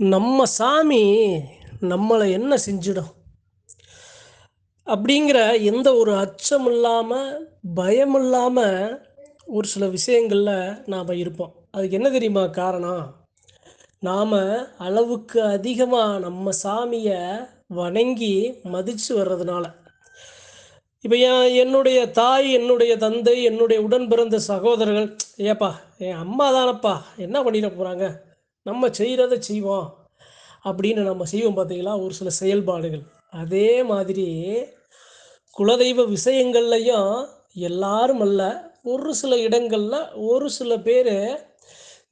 நம்ம சாமி நம்மளை என்ன செஞ்சிடும்? அப்படிங்கிற எந்த ஒரு அச்சம் இல்லாமல் பயம் இல்லாமல் ஒரு சில விஷயங்களில் நாம் இருப்போம். அதுக்கு என்ன தெரியுமா காரணம்? நாம் அளவுக்கு அதிகமாக நம்ம சாமியை வணங்கி மதித்து வர்றதுனால. இப்போ என் என்னுடைய தாய் என்னுடைய தந்தை என்னுடைய உடன் பிறந்த சகோதரர்கள் ஏப்பா என் அம்மா தானப்பா என்ன பண்ணிட போகிறாங்க நம்ம செய்கிறத செய்வோம். அப்படின்னு நம்ம செய்வோம் பார்த்தீங்களா ஒரு சில செயல்பாடுகள். அதே மாதிரி குலதெய்வ விஷயங்கள்லையும் எல்லாரும் அல்ல ஒரு சில இடங்களில் ஒரு சில பேர்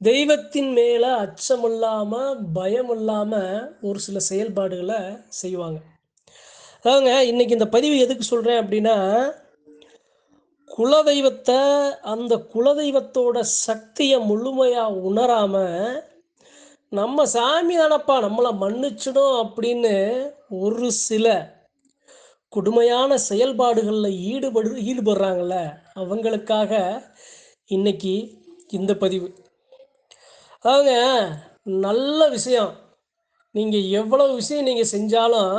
தெய்வத்தின் மேலே அச்சம் இல்லாமல் பயம் இல்லாமல் ஒரு சில செயல்பாடுகளை செய்வாங்க. அதாவதுங்க இன்னைக்கு இந்த பதிவு எதுக்கு சொல்கிறேன் அப்படின்னா குலதெய்வத்தை அந்த குலதெய்வத்தோட சக்தியை முழுமையாக உணராமல் நம்ம சாமி தானப்பா நம்மளை மன்னிச்சிடும் அப்படின்னு ஒரு சில கொடுமையான செயல்பாடுகளில் ஈடுபடு ஈடுபடுறாங்கள அவங்களுக்காக இன்னைக்கு இந்த பதிவு. அதாவதுங்க நல்ல விஷயம். நீங்கள் எவ்வளவு விஷயம் நீங்கள் செஞ்சாலும்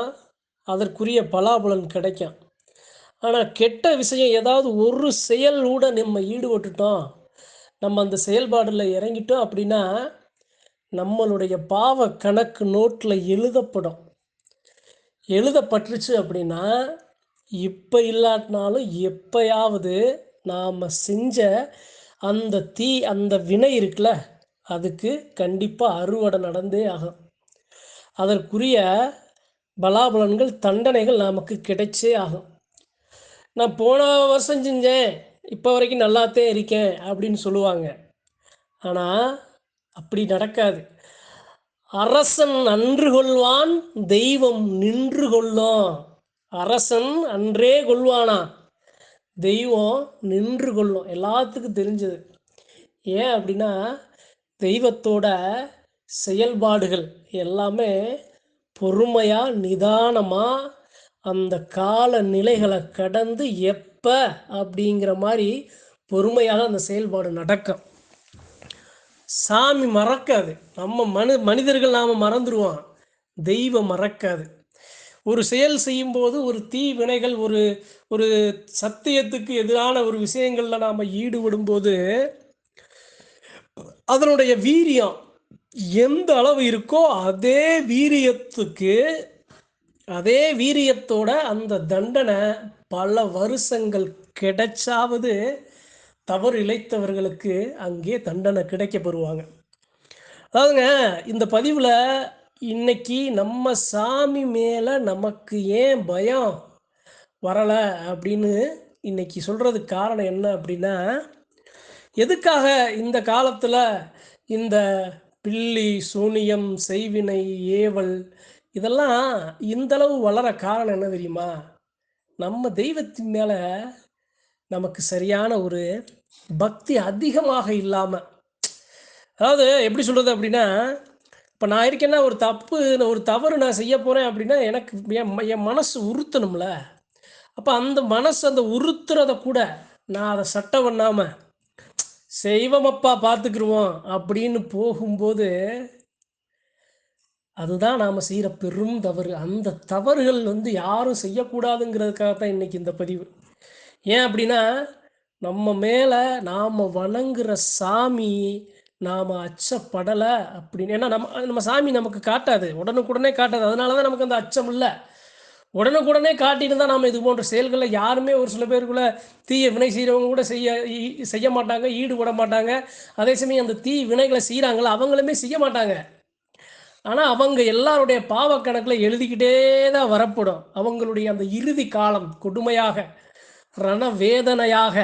அதற்குரிய பலாபலன் கிடைக்கும். ஆனால் கெட்ட விஷயம் ஏதாவது ஒரு செயலோட நம்ம ஈடுபட்டுட்டோம் நம்ம அந்த செயல்பாடில் இறங்கிட்டோம் அப்படின்னா நம்மளுடைய பாவ கணக்கு நோட்டில் எழுதப்படும். எழுதப்பட்டுருச்சு அப்படின்னா இப்போ இல்லாட்டினாலும் எப்பயாவது நாம் செஞ்ச அந்த தீ அந்த வினை இருக்குல்ல அதுக்கு கண்டிப்பாக அறுவடை நடந்தே ஆகும். அதற்குரிய பலாபலன்கள் தண்டனைகள் நமக்கு கிடைச்சே ஆகும். நான் போன வருஷம் செஞ்சேன் இப்போ வரைக்கும் நல்லாத்தே இருக்கேன் அப்படின்னு சொல்லுவாங்க. ஆனால் அப்படி நடக்காது. அரசன் அன்று கொள்வான் தெய்வம் நின்று கொள்ளும். அரசன் அன்றே கொள்வானா? தெய்வம் நின்று கொள்ளும். எல்லாத்துக்கும் தெரிஞ்சது. ஏன் அப்படின்னா தெய்வத்தோட செயல்பாடுகள் எல்லாமே பொறுமையாக நிதானமாக அந்த கால நிலைகளை கடந்து எப்போ அப்படிங்கிற மாதிரி பொறுமையாக அந்த செயல்பாடு நடக்கும். சாமி மறக்காது. நம்ம மனு மனிதர்கள் நாம் மறந்துடுவோம் தெய்வம் மறக்காது. ஒரு செயல் செய்யும்போது ஒரு தீ வினைகள் ஒரு ஒரு சத்தியத்துக்கு எதிரான ஒரு விஷயங்களில் நாம் ஈடுபடும்போது அதனுடைய வீரியம் எந்த அளவு இருக்கோ அதே வீரியத்துக்கு அதே வீரியத்தோட அந்த தண்டனை பல வருஷங்கள் கிடைச்சாவது தவறு இழைத்தவர்களுக்கு அங்கே தண்டனை கிடைக்க பெறுவாங்க அதாவதுங்க இந்த பதிவில் இன்னைக்கு நம்ம சாமி மேலே நமக்கு ஏன் பயம் வரலை அப்படின்னு இன்னைக்கு சொல்கிறதுக்கு காரணம் என்ன அப்படின்னா எதுக்காக இந்த காலத்தில் இந்த பில்லி சூனியம் செய்வினை ஏவல் இதெல்லாம் இந்தளவு வளர காரணம் என்ன தெரியுமா? நம்ம தெய்வத்தின் மேலே நமக்கு சரியான ஒரு பக்தி அதிகமாக இல்லாமல் அதாவது எப்படி சொல்கிறது அப்படின்னா இப்போ நான் இருக்கேன்னா ஒரு தப்பு ஒரு தவறு நான் செய்ய போகிறேன் அப்படின்னா எனக்கு என் என் மனசு உறுத்தணும்ல. அப்போ அந்த மனசு அந்த உறுத்துறத கூட நான் அதை சட்டம் பண்ணாமல் செய்வமப்பா பார்த்துக்குருவோம் அப்படின்னு போகும்போது அதுதான் நாம் செய்கிற பெரும் தவறு. அந்த தவறுகள் வந்து யாரும் செய்யக்கூடாதுங்கிறதுக்காக தான் இன்றைக்கி இந்த பதிவு. ஏன் அப்படின்னா நம்ம மேலே நாம் வணங்குற சாமி நாம் அச்சப்படலை அப்படின்னு. ஏன்னா நம்ம நம்ம சாமி நமக்கு காட்டாது. உடனுக்குடனே காட்டாது. அதனால தான் நமக்கு அந்த அச்சம் இல்லை. உடனுக்குடனே காட்டிட்டு தான் நாம் இது போன்ற செயல்களில் யாருமே ஒரு சில பேருக்குள்ள தீய வினை செய்கிறவங்க கூட செய்ய செய்ய மாட்டாங்க ஈடுபட மாட்டாங்க. அதே சமயம் அந்த தீ வினைகளை செய்கிறாங்களோ அவங்களுமே செய்ய மாட்டாங்க. ஆனால் அவங்க எல்லாருடைய பாவக்கணக்கில் எழுதிக்கிட்டே தான் வரப்படும். அவங்களுடைய அந்த இறுதி காலம் கொடுமையாக. ரண வேதனையாக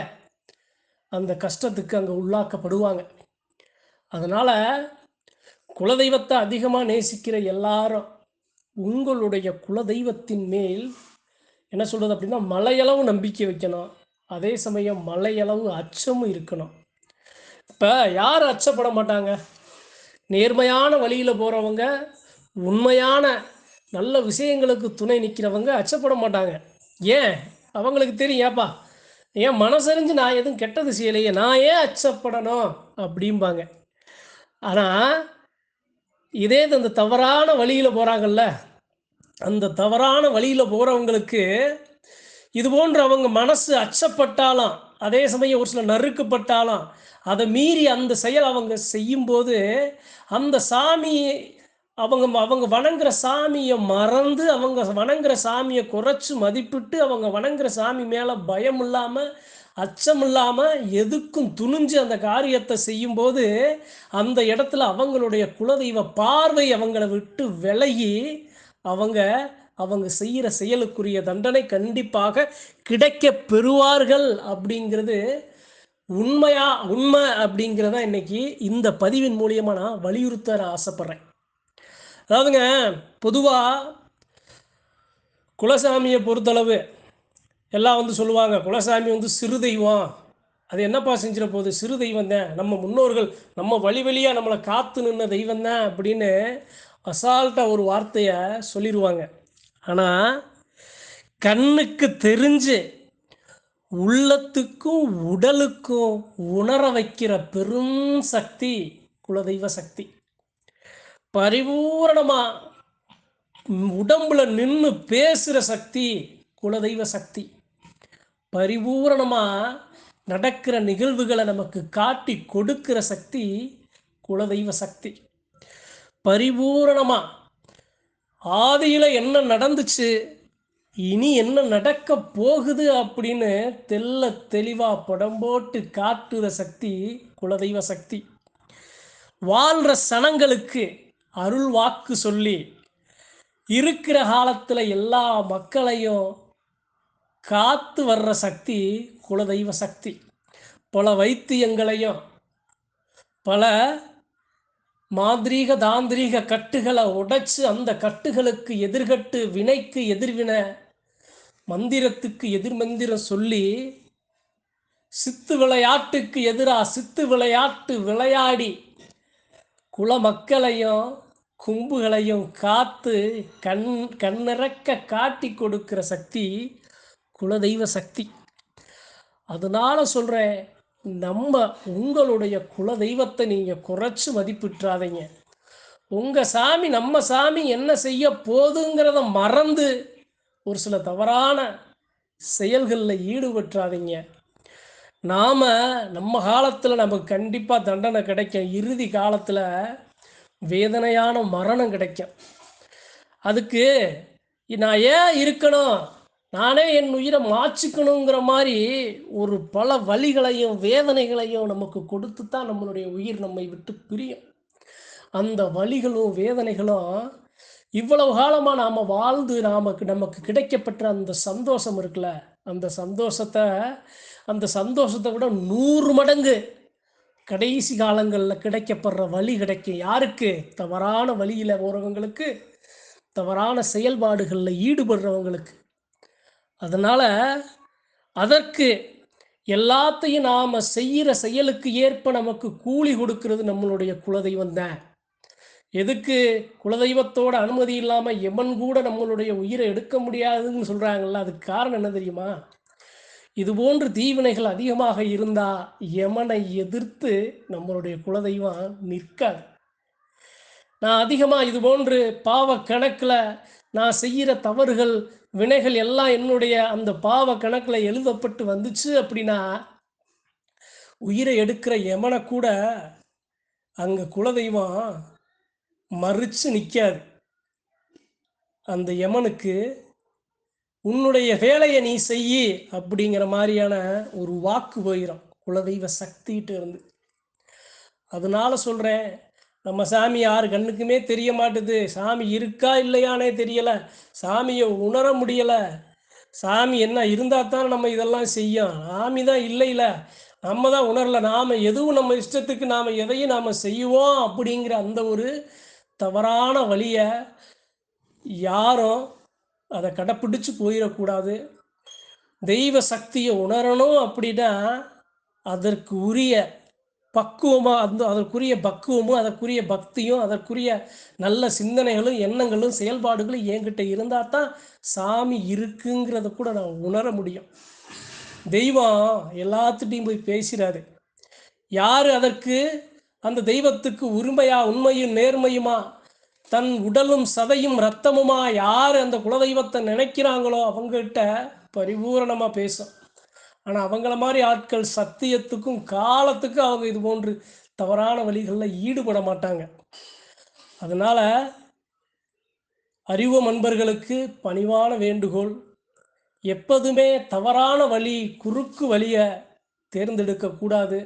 அந்த கஷ்டத்துக்கு அங்கே உள்ளாக்கப்படுவாங்க. அதனால் குலதெய்வத்தை அதிகமாக நேசிக்கிற எல்லாரும் உங்களுடைய குலதெய்வத்தின் மேல் என்ன சொல்கிறது அப்படின்னா மலையளவு நம்பிக்கை வைக்கணும். அதே சமயம் மலையளவு அச்சமும் இருக்கணும். இப்போ யார் அச்சப்பட மாட்டாங்க? நேர்மையான வழியில் போகிறவங்க உண்மையான நல்ல விஷயங்களுக்கு துணை நிற்கிறவங்க அச்சப்பட மாட்டாங்க. ஏன்? அவங்களுக்கு தெரியும் ஏப்பா ஏன் மனசறிஞ்சு நான் எதுவும் கெட்டது செய்யலையே நான் ஏன் அச்சப்படணும் அப்படிம்பாங்க. ஆனால் இதே இது அந்த தவறான வழியில் போகிறாங்கல்ல அந்த தவறான வழியில் போகிறவங்களுக்கு இது போன்ற அவங்க மனசு அச்சப்பட்டாலும் அதே சமயம் ஒரு சில நறுக்கப்பட்டாலும் அதை மீறி அந்த செயல் அவங்க செய்யும்போது அந்த சாமி அவங்க அவங்க வணங்குற சாமியை மறந்து அவங்க வணங்குற சாமியை குறைச்சி மதிப்பிட்டு அவங்க வணங்குற சாமி மேலே பயம் இல்லாமல் அச்சம் இல்லாமல் எதுக்கும் துணிஞ்சு அந்த காரியத்தை செய்யும்போது அந்த இடத்துல அவங்களுடைய குலதெய்வ பார்வை அவங்கள விட்டு விலகி அவங்க அவங்க செய்கிற செயலுக்குரிய தண்டனை கண்டிப்பாக கிடைக்க பெறுவார்கள் அப்படிங்கிறது உண்மையா உண்மை அப்படிங்கிறத இன்னைக்கு இந்த பதிவின் மூலியமாக நான் வலியுறுத்த ஆசைப்பட்றேன். அதாவதுங்க பொதுவாக குலசாமியை பொறுத்தளவு எல்லாம் வந்து சொல்லுவாங்க குலசாமி வந்து சிறு தெய்வம். அது என்னப்பா செஞ்சிட போகுது? சிறு தெய்வம் தான். நம்ம முன்னோர்கள் நம்ம வழி வழியாக நம்மளை காத்து நின்ன தெய்வம் தான் அப்படின்னு அசால்ட்டாக ஒரு வார்த்தையை சொல்லிடுவாங்க ஆனால் கண்ணுக்கு தெரிஞ்சு உள்ளத்துக்கும் உடலுக்கும் உணர வைக்கிற பெரும் சக்தி குலதெய்வ சக்தி. பரிபூரணமா உடம்புல நின்று பேசுகிற சக்தி குலதெய்வ சக்தி. பரிபூரணமாக நடக்கிற நிகழ்வுகளை நமக்கு காட்டி கொடுக்கிற சக்தி குலதெய்வ சக்தி. பரிபூரணமாக ஆதியில் என்ன நடந்துச்சு இனி என்ன நடக்க போகுது அப்படின்னு தெல்ல தெளிவாக படம் போட்டு காட்டுற சக்தி குலதெய்வ சக்தி. வாழ்கிற சனங்களுக்கு அருள் வாக்கு சொல்லி இருக்கிற காலத்தில் எல்லா மக்களையும் காத்து வர்ற சக்தி குலதெய்வ சக்தி. பல வைத்தியங்களையும் பல மாந்திரீக தாந்திரீக கட்டுகளை உடைச்சு அந்த கட்டுகளுக்கு எதிர்கட்டு வினைக்கு எதிர்வினை மந்திரத்துக்கு எதிர்மந்திரம் சொல்லி சித்து விளையாட்டுக்கு எதிராக சித்து விளையாட்டு விளையாடி குல மக்களையும் கும்புகளையும் காத்து கண் கண்ணிறக்க காட்டி கொடுக்கிற சக்தி குலதெய்வ சக்தி. அதனால சொல்கிறேன் நம்ம உங்களுடைய குலதெய்வத்தை நீங்கள் குறைச்சி மதிப்பிட்டுறாதீங்க உங்கள் சாமி நம்ம சாமி என்ன செய்ய போதுங்கிறத மறந்து ஒரு சில தவறான செயல்களில் ஈடுபட்டுறாதீங்க நாம் நம்ம காலத்தில் நமக்கு கண்டிப்பாக தண்டனை கிடைக்கும். இறுதி காலத்தில் வேதனையான மரணம் கிடைக்கும். அதுக்கு நான் ஏன் இருக்கணும்? நானே என் உயிரை மாச்சிக்கணுங்கிற மாதிரி ஒரு பல வழிகளையும் வேதனைகளையும் நமக்கு கொடுத்து தான் நம்மளுடைய உயிர் நம்மை விட்டு பிரியும். அந்த வழிகளும் வேதனைகளும் இவ்வளவு காலமாக நாம் வாழ்ந்து நமக்கு நமக்கு கிடைக்கப்பட்ட அந்த சந்தோஷம் இருக்குல்ல? அந்த சந்தோஷத்தை அந்த சந்தோஷத்தை விட நூறு மடங்கு கடைசி காலங்களில் கிடைக்கப்படுற வழி கிடைக்கும் யாருக்கு? தவறான வழியில் போகிறவங்களுக்கு தவறான செயல்பாடுகளில் ஈடுபடுறவங்களுக்கு. அதனால் அதற்கு எல்லாத்தையும் நாம் செய்கிற செயலுக்கு ஏற்ப நமக்கு கூலி கொடுக்கறது நம்மளுடைய குலதெய்வம் தான். எதுக்கு? குலதெய்வத்தோட அனுமதி இல்லாமல் எமன் கூட நம்மளுடைய உயிரை எடுக்க முடியாதுன்னு சொல்கிறாங்கல்ல அதுக்கு காரணம் என்ன தெரியுமா? இது போன்று தீவினைகள் அதிகமாக இருந்தால் யமனை எதிர்த்து நம்மளுடைய குலதெய்வம் நிற்காது. நான் அதிகமாக இது போன்று பாவ கணக்கில் நான் செய்கிற தவறுகள் வினைகள் எல்லாம் என்னுடைய அந்த பாவ கணக்கில் எழுதப்பட்டு வந்துச்சு அப்படின்னா உயிரை எடுக்கிற யமனை கூட அங்கே குலதெய்வம் மறித்து நிற்காது. அந்த யமனுக்கு உன்னுடைய வேலையை நீ செய்யி அப்படிங்கிற மாதிரியான ஒரு வாக்கு போயிடும் குலதெய்வ சக்திகிட்ட இருந்து. அதனால சொல்கிறேன் நம்ம சாமி யார் கண்ணுக்குமே தெரிய மாட்டுது. சாமி இருக்கா இல்லையானே தெரியலை. சாமியை உணர முடியலை. சாமி என்ன இருந்தால் தான் நம்ம இதெல்லாம் செய்யும். சாமி தான் இல்லை நம்ம தான் உணரல. நாம் எதுவும் நம்ம இஷ்டத்துக்கு நாம் எதையும் நாம் செய்வோம் அப்படிங்கிற அந்த ஒரு தவறான வழியை யாரும் அதை கடைப்பிடிச்சு போயிடக்கூடாது. தெய்வ சக்தியை உணரணும் அப்படின்னா அதற்கு உரிய பக்குவமாக அந்த அதற்குரிய பக்குவமும் அதற்குரிய பக்தியும் அதற்குரிய நல்ல சிந்தனைகளும் எண்ணங்களும் செயல்பாடுகளும் என்கிட்ட இருந்தால் தான் சாமி இருக்குங்கிறத கூட நான் உணர முடியும். தெய்வம் எல்லாத்துட்டையும் போய் பேசுகிறாரு யார் அதற்கு? அந்த தெய்வத்துக்கு உரிமையா உண்மையும் நேர்மையுமா? தன் உடலும் சதையும் ரத்தமுமா யார் அந்த குலதெய்வத்தை நினைக்கிறாங்களோ அவங்ககிட்ட பரிபூரணமாக பேசும். ஆனால் அவங்கள மாதிரி ஆட்கள் சத்தியத்துக்கும் காலத்துக்கும் அவங்க இது போன்று தவறான வழிகளில் ஈடுபட மாட்டாங்க. அதனால் அறிவு அன்பர்களுக்கு பணிவான வேண்டுகோள் எப்போதுமே தவறான வழி குறுக்கு வழியை தேர்ந்தெடுக்கக்கூடாது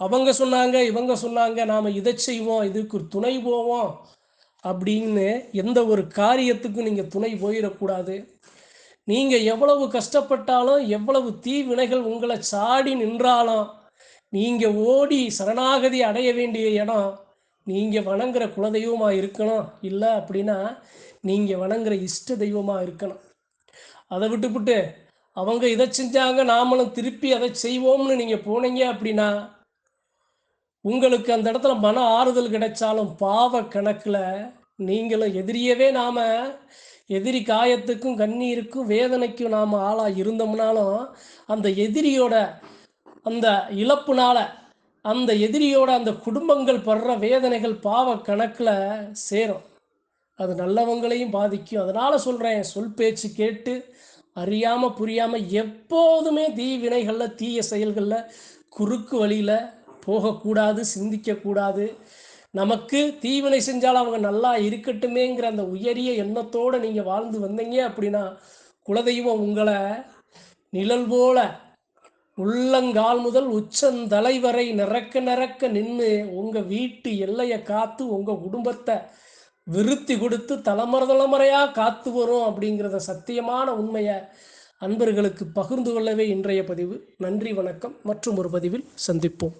அவங்க சொன்னாங்க இவங்க சொன்னாங்க நாம் இதை செய்வோம் இதுக்கு துணை போவோம் அப்படின்னு எந்த ஒரு காரியத்துக்கும் நீங்கள் துணை போயிடக்கூடாது. நீங்கள் எவ்வளவு கஷ்டப்பட்டாலும் எவ்வளவு தீவினைகள் உங்களை சாடி நின்றாலும் நீங்கள் ஓடி சரணாகதி அடைய வேண்டிய இடம் நீங்கள் வணங்குற குலதெய்வமாக இருக்கணும். இல்லை அப்படின்னா நீங்கள் வணங்குற இஷ்ட தெய்வமாக இருக்கணும். அதை விட்டுவிட்டு அவங்க இதை செஞ்சாங்க நாமளும் திருப்பி அதை செய்வோம்னு நீங்கள் போனீங்க அப்படின்னா உங்களுக்கு அந்த இடத்துல மன ஆறுதல் கிடைச்சாலும் பாவ கணக்கில் நீங்களும் எதிரியவே நாம் எதிரி காயத்துக்கும் கண்ணீருக்கும் வேதனைக்கும் நாம் ஆளாக இருந்தோம்னாலும் அந்த எதிரியோட அந்த இழப்புனால அந்த எதிரியோட அந்த குடும்பங்கள் படுற வேதனைகள் பாவ கணக்கில் சேரும். அது நல்லவங்களையும் பாதிக்கும். அதனால் சொல்கிறேன் சொல் பேச்சு கேட்டு அறியாமல் புரியாமல் எப்போதுமே தீ வினைகளில் தீய செயல்களில் குறுக்கு வழியில் போகக்கூடாது சிந்திக்கக்கூடாது. நமக்கு தீவினை செஞ்சால் அவங்க நல்லா இருக்கட்டுமேங்கிற அந்த உயரிய எண்ணத்தோடு நீங்கள் வாழ்ந்து வந்தீங்க அப்படின்னா குலதெய்வம் உங்களை நிழல் போல உள்ளங்கால் முதல் உச்சந்தலை வரை நிறக்க நிறக்க நின்று உங்கள் வீட்டு எல்லையை காத்து உங்கள் குடும்பத்தை விருத்தி கொடுத்து தலைமுறை தலைமுறையாக காத்து வரும் அப்படிங்கிறத சத்தியமான உண்மையை அன்பர்களுக்கு பகிர்ந்து கொள்ளவே இன்றைய பதிவு. நன்றி வணக்கம். மற்றும் ஒரு பதிவில் சந்திப்போம்.